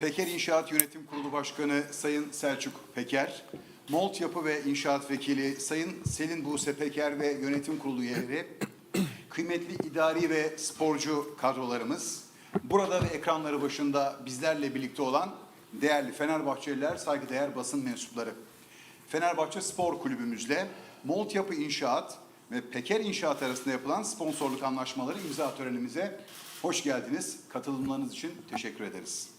Peker İnşaat Yönetim Kurulu Başkanı Sayın Selçuk Peker, Molt Yapı ve İnşaat Vekili Sayın Selin Buse Peker ve Yönetim Kurulu üyeleri, kıymetli idari ve sporcu kadrolarımız, burada ve ekranları başında bizlerle birlikte olan değerli Fenerbahçeliler, saygıdeğer basın mensupları. Fenerbahçe Spor Kulübümüzle Molt Yapı İnşaat ve Peker İnşaat arasında yapılan sponsorluk anlaşmaları imza törenimize hoş geldiniz. Katılımlarınız için teşekkür ederiz.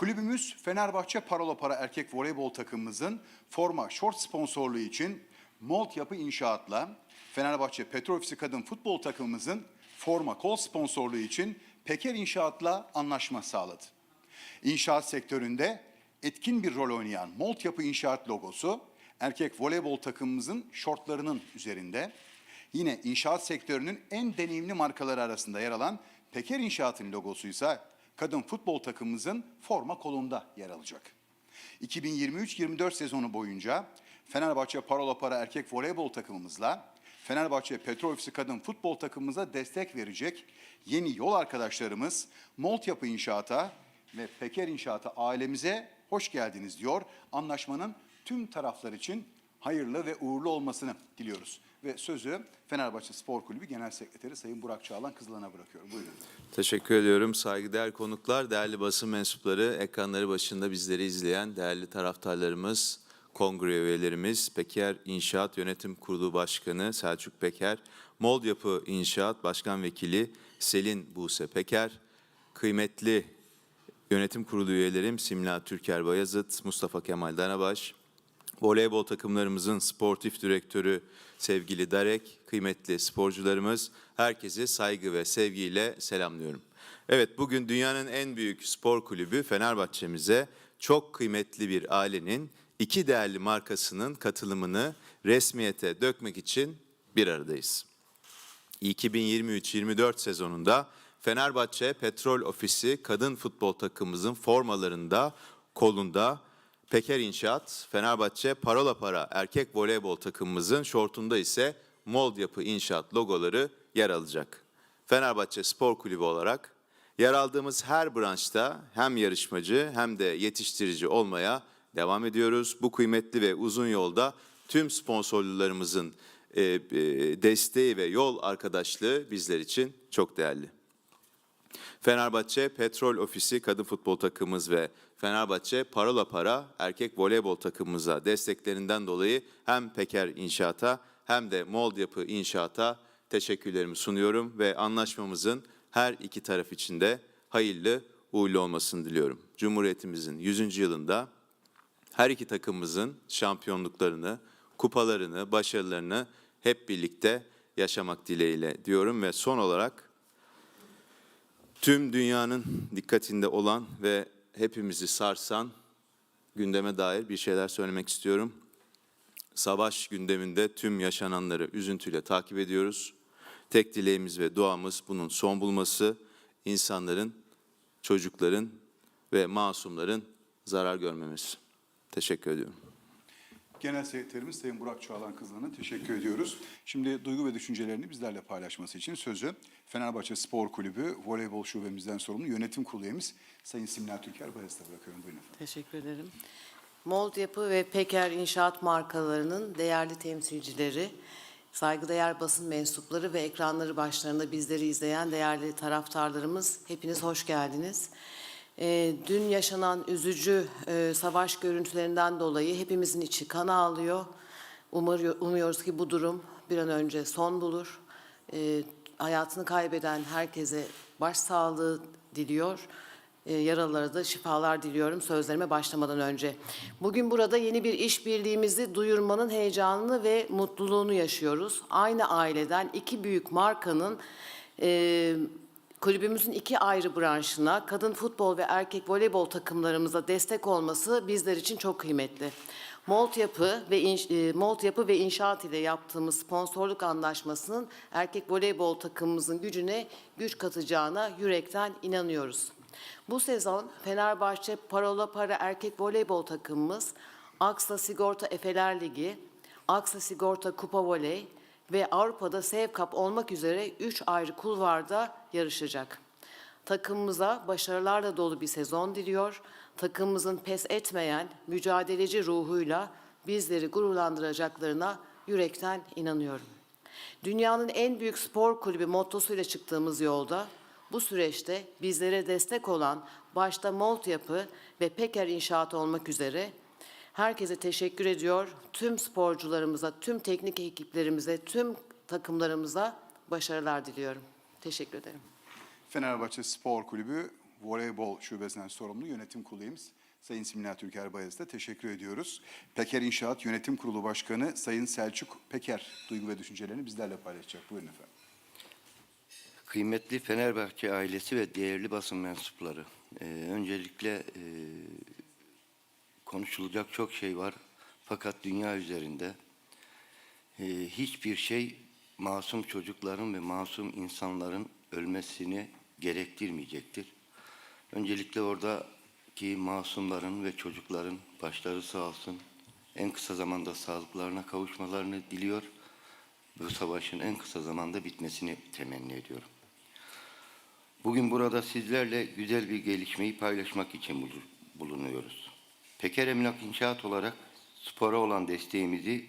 Kulübümüz Fenerbahçe Parola Para erkek voleybol takımımızın forma şort sponsorluğu için Molt Yapı İnşaat'la Fenerbahçe Petrol Ofisi Kadın Futbol takımımızın forma kol sponsorluğu için Peker İnşaat'la anlaşma sağladı. İnşaat sektöründe etkin bir rol oynayan Molt Yapı İnşaat logosu erkek voleybol takımımızın şortlarının üzerinde. Yine inşaat sektörünün en deneyimli markaları arasında yer alan Peker İnşaat'ın logosu ise kadın futbol takımımızın forma kolunda yer alacak. 2023-24 sezonu boyunca Fenerbahçe Parola Para erkek voleybol takımımızla Fenerbahçe Petrol Ofisi kadın futbol takımımıza destek verecek yeni yol arkadaşlarımız Molt Yapı İnşaat'a ve Peker İnşaat'a ailemize hoş geldiniz diyor. Anlaşmanın tüm taraflar için hayırlı ve uğurlu olmasını diliyoruz. Ve sözü Fenerbahçe Spor Kulübü Genel Sekreteri Sayın Burak Çağlan Kızılan'a bırakıyorum. Buyurun. Teşekkür ediyorum. Saygıdeğer konuklar, değerli basın mensupları, ekranları başında bizleri izleyen değerli taraftarlarımız, kongre üyelerimiz, Peker İnşaat Yönetim Kurulu Başkanı Selçuk Peker, Mold Yapı İnşaat Başkan Vekili Selin Buse Peker, kıymetli yönetim kurulu üyelerim Simla Türker Bayazıt, Mustafa Kemal Danabaş, voleybol takımlarımızın sportif direktörü sevgili Darek, kıymetli sporcularımız, herkesi saygı ve sevgiyle selamlıyorum. Evet bugün dünyanın en büyük spor kulübü Fenerbahçe'mize çok kıymetli bir ailenin iki değerli markasının katılımını resmiyete dökmek için bir aradayız. 2023-24 sezonunda Fenerbahçe Petrol Ofisi kadın futbol takımımızın formalarında, kolunda Peker İnşaat, Fenerbahçe Parola Para erkek voleybol takımımızın şortunda ise Mold Yapı İnşaat logoları yer alacak. Fenerbahçe Spor Kulübü olarak yer aldığımız her branşta hem yarışmacı hem de yetiştirici olmaya devam ediyoruz. Bu kıymetli ve uzun yolda tüm sponsorlarımızın e, e, desteği ve yol arkadaşlığı bizler için çok değerli. Fenerbahçe Petrol Ofisi kadın futbol takımımız ve Fenerbahçe Parola Para erkek voleybol takımımıza desteklerinden dolayı hem Peker İnşaat'a hem de Mold Yapı İnşaat'a teşekkürlerimi sunuyorum ve anlaşmamızın her iki taraf için de hayırlı uğurlu olmasını diliyorum. Cumhuriyetimizin 100. yılında her iki takımımızın şampiyonluklarını, kupalarını, başarılarını hep birlikte yaşamak dileğiyle diyorum ve son olarak tüm dünyanın dikkatinde olan ve hepimizi sarsan gündeme dair bir şeyler söylemek istiyorum. Savaş gündeminde tüm yaşananları üzüntüyle takip ediyoruz. Tek dileğimiz ve duamız bunun son bulması, insanların, çocukların ve masumların zarar görmemesi. Teşekkür ediyorum. Genel Sekreterimiz Sayın Burak Çağlan Kızılan'a teşekkür ediyoruz. Şimdi duygu ve düşüncelerini bizlerle paylaşması için sözü Fenerbahçe Spor Kulübü Voleybol Şubemizden sorumlu yönetim kurulu üyemiz Sayın Simla Türker Bayez'de bırakıyorum. Buyurun efendim. Teşekkür ederim. Mold Yapı ve Peker İnşaat markalarının değerli temsilcileri, saygıdeğer basın mensupları ve ekranları başlarında bizleri izleyen değerli taraftarlarımız hepiniz hoş geldiniz. Ee, dün yaşanan üzücü e, savaş görüntülerinden dolayı hepimizin içi kan ağlıyor. Umuyoruz ki bu durum bir an önce son bulur. Ee, hayatını kaybeden herkese başsağlığı diliyor. E, yaralılara da şifalar diliyorum sözlerime başlamadan önce. Bugün burada yeni bir işbirliğimizi duyurmanın heyecanını ve mutluluğunu yaşıyoruz. Aynı aileden iki büyük markanın e, kulübümüzün iki ayrı branşına, kadın futbol ve erkek voleybol takımlarımıza destek olması bizler için çok kıymetli. Molt Yapı ve İnş- e, Molt Yapı ve İnşaat ile yaptığımız sponsorluk anlaşmasının erkek voleybol takımımızın gücüne güç katacağına yürekten inanıyoruz. Bu sezon Fenerbahçe Parola Para erkek voleybol takımımız Aksa Sigorta Efeler Ligi, Aksa Sigorta Kupa Voley ve Avrupa'da Sev Cup olmak üzere 3 ayrı kulvarda yarışacak. Takımımıza başarılarla dolu bir sezon diliyor. Takımımızın pes etmeyen, mücadeleci ruhuyla bizleri gururlandıracaklarına yürekten inanıyorum. Dünyanın en büyük spor kulübü mottosuyla çıktığımız yolda bu süreçte bizlere destek olan başta Molt Yapı ve Peker İnşaat olmak üzere herkese teşekkür ediyor. Tüm sporcularımıza, tüm teknik ekiplerimize, tüm takımlarımıza başarılar diliyorum. Teşekkür ederim. Fenerbahçe Spor Kulübü voleybol şubesinden sorumlu yönetim kurulu üyemiz Sayın Simla Türker Bayez'de teşekkür ediyoruz. Peker İnşaat Yönetim Kurulu Başkanı Sayın Selçuk Peker duygu ve düşüncelerini bizlerle paylaşacak. Buyurun efendim. Kıymetli Fenerbahçe ailesi ve değerli basın mensupları, e, öncelikle e, konuşulacak çok şey var. Fakat dünya üzerinde e, hiçbir şey masum çocukların ve masum insanların ölmesini gerektirmeyecektir. Öncelikle oradaki masumların ve çocukların başları sağ olsun. En kısa zamanda sağlıklarına kavuşmalarını diliyor. Bu savaşın en kısa zamanda bitmesini temenni ediyorum. Bugün burada sizlerle güzel bir gelişmeyi paylaşmak için bulu- bulunuyoruz. Peker Emlak İnşaat olarak spora olan desteğimizi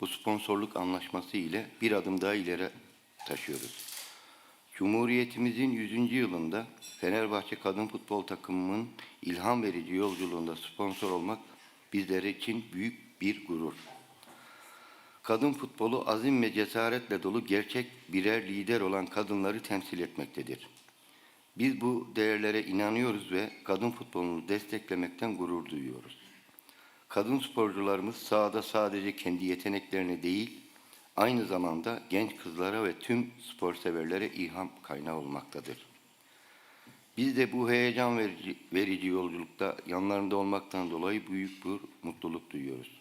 bu sponsorluk anlaşması ile bir adım daha ileri taşıyoruz. Cumhuriyetimizin 100. yılında Fenerbahçe Kadın Futbol Takımının ilham verici yolculuğunda sponsor olmak bizler için büyük bir gurur. Kadın futbolu azim ve cesaretle dolu gerçek birer lider olan kadınları temsil etmektedir. Biz bu değerlere inanıyoruz ve kadın futbolunu desteklemekten gurur duyuyoruz. Kadın sporcularımız sahada sadece kendi yeteneklerini değil, aynı zamanda genç kızlara ve tüm spor severlere ilham kaynağı olmaktadır. Biz de bu heyecan verici, verici yolculukta yanlarında olmaktan dolayı büyük bir mutluluk duyuyoruz.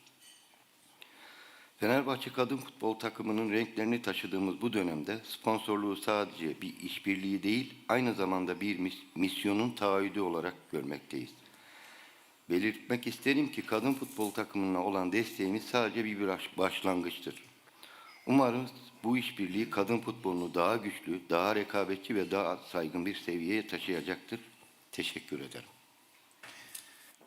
Fenerbahçe Kadın Futbol takımının renklerini taşıdığımız bu dönemde sponsorluğu sadece bir işbirliği değil, aynı zamanda bir mis- misyonun taahhüdü olarak görmekteyiz. Belirtmek isterim ki kadın futbol takımına olan desteğimiz sadece bir baş- başlangıçtır. Umarım bu işbirliği kadın futbolunu daha güçlü, daha rekabetçi ve daha saygın bir seviyeye taşıyacaktır. Teşekkür ederim.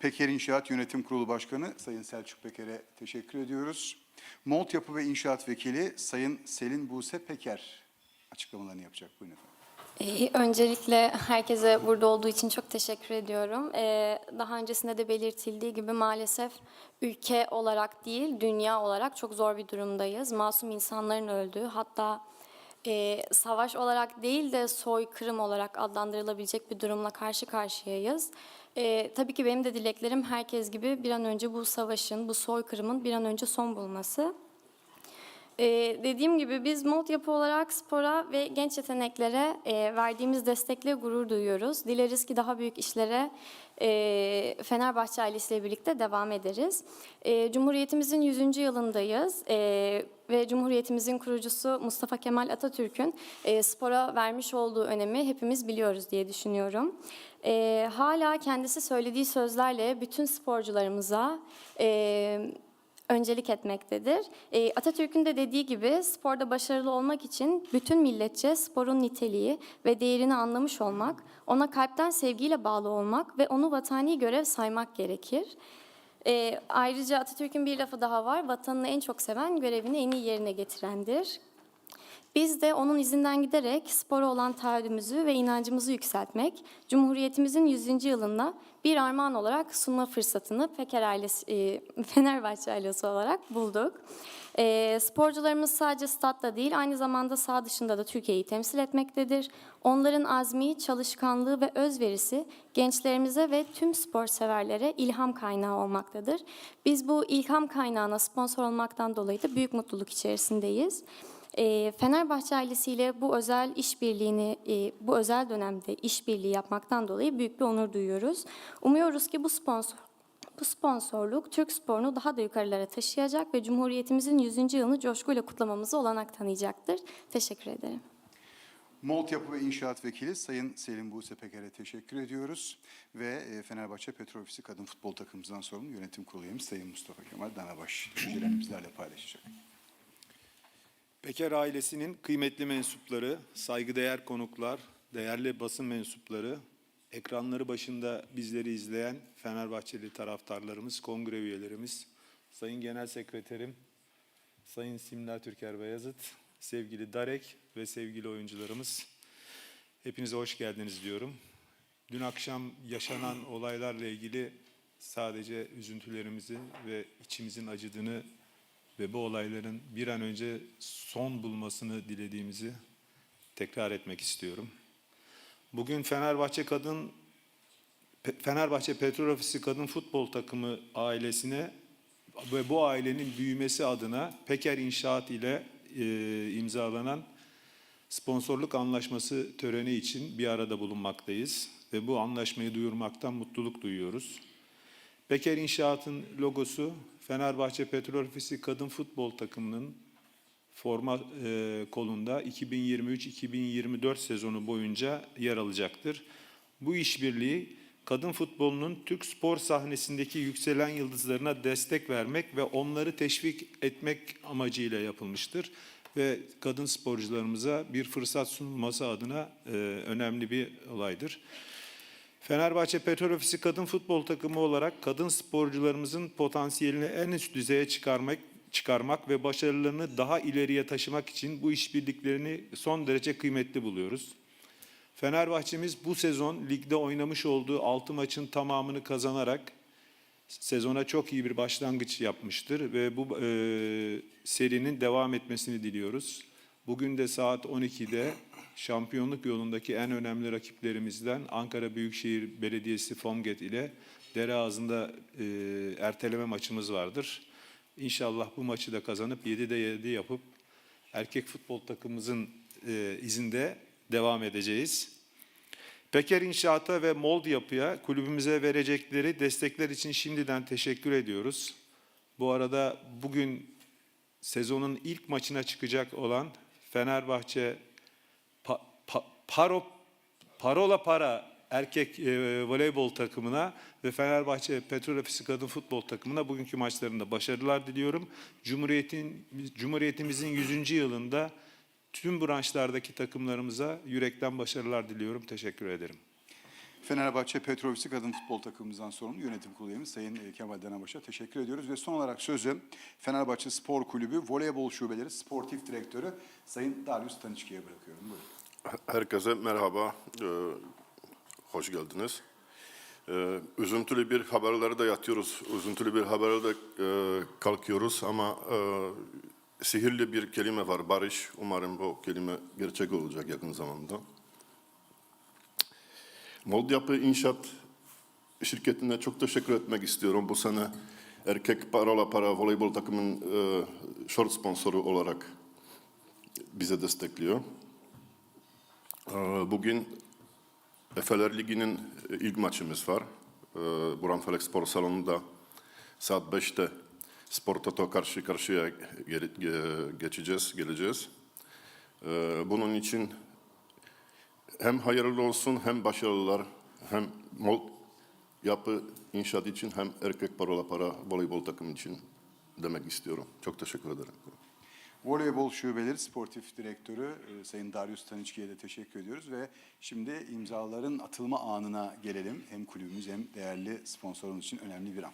Peker İnşaat Yönetim Kurulu Başkanı Sayın Selçuk Peker'e teşekkür ediyoruz. Molt Yapı ve İnşaat Vekili Sayın Selin Buse Peker açıklamalarını yapacak. Buyurun efendim. Ee, Öncelikle herkese burada olduğu için çok teşekkür ediyorum. Ee, Daha öncesinde de belirtildiği gibi maalesef ülke olarak değil, dünya olarak çok zor bir durumdayız. Masum insanların öldüğü, hatta e, savaş olarak değil de soykırım olarak adlandırılabilecek bir durumla karşı karşıyayız. Ee, tabii ki benim de dileklerim herkes gibi bir an önce bu savaşın, bu soykırımın bir an önce son bulması. Ee, dediğim gibi biz mod yapı olarak spora ve genç yeteneklere e, verdiğimiz destekle gurur duyuyoruz. Dileriz ki daha büyük işlere e, Fenerbahçe ailesiyle birlikte devam ederiz. E, Cumhuriyetimizin 100. yılındayız e, ve Cumhuriyetimizin kurucusu Mustafa Kemal Atatürk'ün e, spora vermiş olduğu önemi hepimiz biliyoruz diye düşünüyorum. E, hala kendisi söylediği sözlerle bütün sporcularımıza... E, öncelik etmektedir. E, Atatürk'ün de dediği gibi sporda başarılı olmak için bütün milletçe sporun niteliği ve değerini anlamış olmak, ona kalpten sevgiyle bağlı olmak ve onu vatani görev saymak gerekir. E, ayrıca Atatürk'ün bir lafı daha var, vatanını en çok seven görevini en iyi yerine getirendir. Biz de onun izinden giderek spora olan taahhüdümüzü ve inancımızı yükseltmek, Cumhuriyetimizin 100. yılında bir armağan olarak sunma fırsatını Peker ailesi, e, Fenerbahçe ailesi olarak bulduk. E, sporcularımız sadece statta değil, aynı zamanda saha dışında da Türkiye'yi temsil etmektedir. Onların azmi, çalışkanlığı ve özverisi gençlerimize ve tüm spor severlere ilham kaynağı olmaktadır. Biz bu ilham kaynağına sponsor olmaktan dolayı da büyük mutluluk içerisindeyiz. E, Fenerbahçe ailesiyle bu özel işbirliğini, e, bu özel dönemde işbirliği yapmaktan dolayı büyük bir onur duyuyoruz. Umuyoruz ki bu sponsor bu sponsorluk Türk sporunu daha da yukarılara taşıyacak ve Cumhuriyetimizin 100. yılını coşkuyla kutlamamızı olanak tanıyacaktır. Teşekkür ederim. Molt Yapı ve İnşaat Vekili Sayın Selin Buse Peker'e teşekkür ediyoruz. Ve e, Fenerbahçe Petrol Ofisi Kadın Futbol Takımımızdan sorumlu yönetim kurulu üyemiz Sayın Mustafa Kemal Danabaş düşüncelerini bizlerle paylaşacak. Peker ailesinin kıymetli mensupları, saygıdeğer konuklar, değerli basın mensupları, ekranları başında bizleri izleyen Fenerbahçeli taraftarlarımız, kongre üyelerimiz, Sayın Genel Sekreterim, Sayın Simla Türker Beyazıt, sevgili Darek ve sevgili oyuncularımız, hepinize hoş geldiniz diyorum. Dün akşam yaşanan olaylarla ilgili sadece üzüntülerimizi ve içimizin acıdığını ve bu olayların bir an önce son bulmasını dilediğimizi tekrar etmek istiyorum. Bugün Fenerbahçe Kadın Fenerbahçe Petrol Ofisi Kadın Futbol Takımı ailesine ve bu ailenin büyümesi adına Peker İnşaat ile e, imzalanan sponsorluk anlaşması töreni için bir arada bulunmaktayız ve bu anlaşmayı duyurmaktan mutluluk duyuyoruz. Peker İnşaat'ın logosu Fenerbahçe Petrol Ofisi Kadın Futbol Takımının forma e, kolunda 2023-2024 sezonu boyunca yer alacaktır. Bu işbirliği kadın futbolunun Türk spor sahnesindeki yükselen yıldızlarına destek vermek ve onları teşvik etmek amacıyla yapılmıştır ve kadın sporcularımıza bir fırsat sunulması adına e, önemli bir olaydır. Fenerbahçe Petrol Ofisi Kadın Futbol Takımı olarak kadın sporcularımızın potansiyelini en üst düzeye çıkarmak çıkarmak ve başarılarını daha ileriye taşımak için bu işbirliklerini son derece kıymetli buluyoruz. Fenerbahçemiz bu sezon ligde oynamış olduğu 6 maçın tamamını kazanarak sezona çok iyi bir başlangıç yapmıştır ve bu e, serinin devam etmesini diliyoruz. Bugün de saat 12'de şampiyonluk yolundaki en önemli rakiplerimizden Ankara Büyükşehir Belediyesi Fomget ile dere ağzında e, erteleme maçımız vardır. İnşallah bu maçı da kazanıp 7'de 7 yapıp erkek futbol takımımızın e, izinde devam edeceğiz. Peker İnşaat'a ve Mold Yapı'ya kulübümüze verecekleri destekler için şimdiden teşekkür ediyoruz. Bu arada bugün sezonun ilk maçına çıkacak olan Fenerbahçe Paro Parola Para erkek e, voleybol takımına ve Fenerbahçe Petrol Ofisi kadın futbol takımına bugünkü maçlarında başarılar diliyorum. Cumhuriyetin Cumhuriyetimizin 100. yılında tüm branşlardaki takımlarımıza yürekten başarılar diliyorum. Teşekkür ederim. Fenerbahçe Petrol Ofisi Kadın Futbol Takımımızdan sorumlu yönetim kurulu Sayın e, Kemal Denebaş'a teşekkür ediyoruz. Ve son olarak sözü Fenerbahçe Spor Kulübü Voleybol Şubeleri Sportif Direktörü Sayın Darius Taniçki'ye bırakıyorum. Buyurun. Herkese merhaba, ee, hoş geldiniz. Ee, üzüntülü bir haberlere de yatıyoruz, üzüntülü bir haberle de e, kalkıyoruz ama e, sihirli bir kelime var, barış. Umarım bu kelime gerçek olacak yakın zamanda. Mold Yapı İnşaat şirketine çok teşekkür etmek istiyorum. Bu sene erkek parola para voleybol takımın e, short sponsoru olarak bize destekliyor. Ee, Bugün Efeler Ligi'nin e, ilk maçımız var. Ee, Buran Felek Spor Salonu'nda saat 5'te Spor Toto karşı karşıya geçeceğiz, geleceğiz. Ee, Bunun için hem hayırlı olsun hem başarılar hem mol yapı inşaat için hem erkek parola para voleybol takımı için demek istiyorum. Çok teşekkür ederim. Voleybol Şubeleri Sportif Direktörü e, Sayın Darius Taniçki'ye de teşekkür ediyoruz ve şimdi imzaların atılma anına gelelim. Hem kulübümüz hem değerli sponsorumuz için önemli bir an.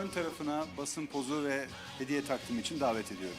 Ön tarafına basın pozu ve hediye takdim için davet ediyorum.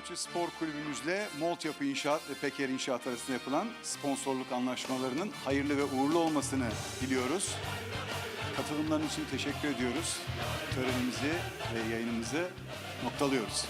Fenerbahçe Spor Kulübümüzle Molt Yapı İnşaat ve Peker İnşaat arasında yapılan sponsorluk anlaşmalarının hayırlı ve uğurlu olmasını diliyoruz. Katılımların için teşekkür ediyoruz. Törenimizi ve yayınımızı noktalıyoruz.